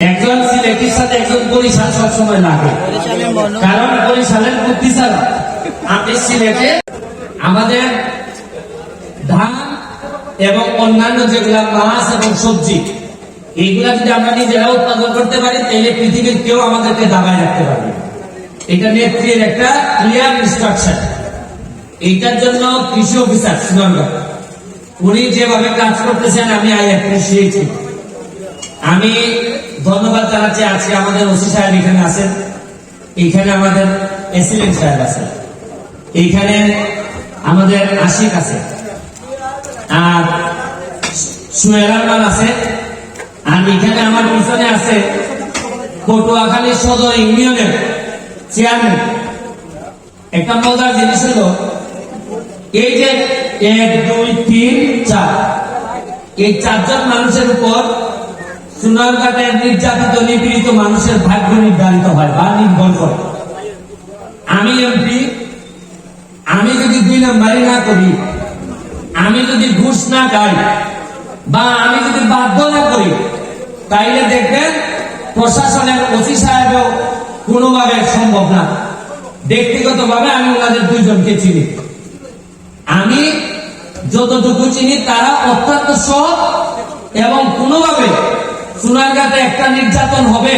একজন সিলেটির সাথে একজন বরিশাল সবসময় লাগে কারণ বরিশালের বুদ্ধি ছাড়া আপনি সিলেটে আমাদের ধান এবং অন্যান্য যেগুলা মাছ এবং সবজি, এইগুলা যদি আমরা নিজেরা উৎপাদন করতে পারি, তাহলে পৃথিবীর কেউ আমাদেরকে দাবায় রাখতে পারবে এটা নেত্রীর একটা ক্লিয়ার ইনস্ট্রাকশন এইটার জন্য কৃষি অফিসার শ্রীনগর উনি যেভাবে কাজ করতেছেন, আমি আই অ্যাপ্রিসিয়েট আমি ধন্যবাদ জানাচ্ছি, আজকে আমাদের ওসি সাহেব এখানে আছেন। এইখানে আমাদের এসিলেন্ট সাহেব আছে এইখানে আমাদের আশিক আছে। আর সুয়েল আছে। আর এখানে আমার পিছনে আছে পটুয়াখালী সদর ইউনিয়নের চেয়ারম্যান। একটা মজার জিনিস হলো, এই যে এক, দুই, তিন, চার, এই চারজন মানুষের উপর সোনারঘাটের নির্যাতিত, নিপীড়িত মানুষের ভাগ্য নির্ধারিত হয় বা নির্ভর করে। আমি এমপি, আমি যদি দুই নম্বরই না করি, আমি যদি ঘুষ না খাই, বা আমি যদি বাধ্য না করি, তাইলে দেখবেন প্রশাসনের ওসি সাহেবও কোনোভাবে সম্ভব না। ব্যক্তিগতভাবে আমি ওনাদের দুইজনকে চিনি। আমি যতটুকু চিনি, তারা অত্যন্ত সৎ এবং কোনোভাবে সোনারঘাটে একটা নির্যাতন হবে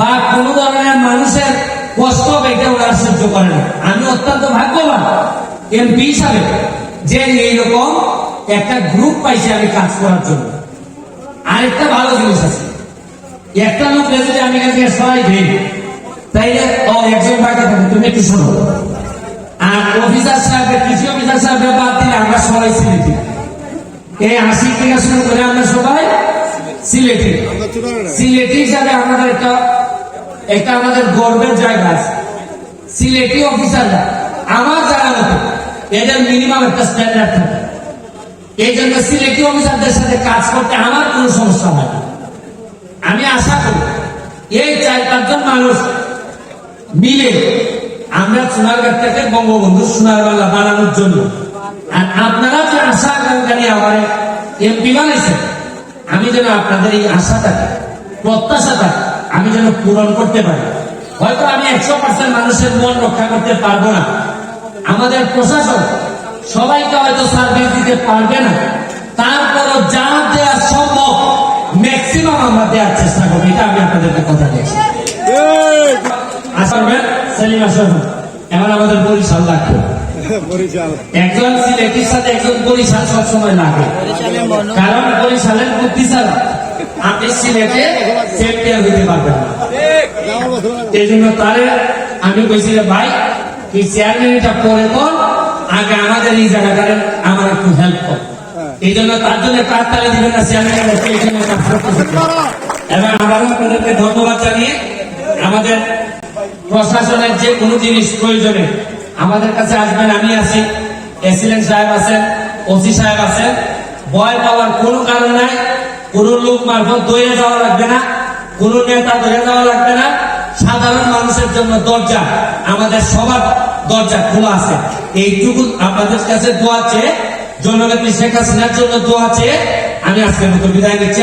বা কোনো ধরনের মানুষের কষ্ট হবে এটা ওরা সহ্য করে না। আমি অত্যন্ত ভাগ্যবান এমপি হিসাবে যে এইরকম একটা গ্রুপ পাইছি আমি কাজ করার জন্য। আরেকটা ভালো জিনিস আছে। একটা লোক যদি আমি কাছে সবাই দিই, তাইলে ও একজন বাকি থাকে, তুমি একটু শোনো। আর অফিসার সাহেবের, কৃষি অফিসার সাহেবের বাদ দিলে আমরা সবাই সিলেটি এই আশি থেকে শুরু করে আমরা সবাই সিলেটি। সিলেটি হিসাবে আমাদের একটা একটা আমাদের গর্বের জায়গা আছে। সিলেটি অফিসাররা আমার জানা মতো এদের মিনিমাম একটা স্ট্যান্ডার্ড থাকে। এই জন্য সিলেটি অফিসারদের সাথে কাজ করতে আমার কোনো সমস্যা হয় না। আমি আশা করি এই চার পাঁচজন মানুষ মিলে আমরা সোনারঘাটটাকে বঙ্গবন্ধু সোনার বাংলা বানানোর জন্য। আর আপনারা যে আশা আকাঙ্ক্ষা নিয়ে আমার এমপি বানাইছেন আমি যেন আপনাদের এই আশাটাকে প্রত্যাশাটাকে আমি যেন পূরণ করতে পারি। হয়তো আমি একশো পার্সেন্ট মানুষের মন রক্ষা করতে পারব না। আমাদের প্রশাসন সবাইকে হয়তো সার্ভিস দিতে পারবে না। তারপরও যা দেওয়া সম্ভব ম্যাক্সিমাম আমরা দেওয়ার চেষ্টা করব। এটা আমি আপনাদেরকে কথা দিয়েছি। আসবেন সেলিম আসবেন এখন আমাদের বরিশাল লাগবে। একজন সিলেটির সাথে একজন বরিশাল সবসময় লাগে কারণ বরিশালের বুদ্ধি ছাড়া আপনি সিলেটে চ্যাম্পিয়ন হতে পারবেন না। এই জন্য তারে আমি কইছি যে ভাই তুই চেয়ারম্যান এটা পরে কর। আগে আমাদের এই জায়গাটারে আমার একটু হেল্প কর। এই জন্য তার জন্য তালে দিবেন না চেয়ারম্যান। এবং আবারও আপনাদেরকে ধন্যবাদ জানিয়ে আমাদের প্রশাসনের যে কোনো জিনিস প্রয়োজনে আমাদের কাছে আসবেন, আমি আছি। এসিলেন্ট সাহেব আছেন, ওসি সাহেব আছেন। ভয় পাওয়ার কোনো কারণ নাই। কোন লোক মারফত দইয়ে যাওয়া লাগবে না। কোন নেতা ধরে যাওয়া লাগবে না। সাধারণ মানুষের জন্য দরজা, আমাদের সবার দরজা খোলা আছে। এইটুকু আপনাদের কাছে দোয়া চেয়ে, জননেত্রী শেখ হাসিনার জন্য দোয়া চেয়ে, আমি আজকের মতো বিদায় নিচ্ছি।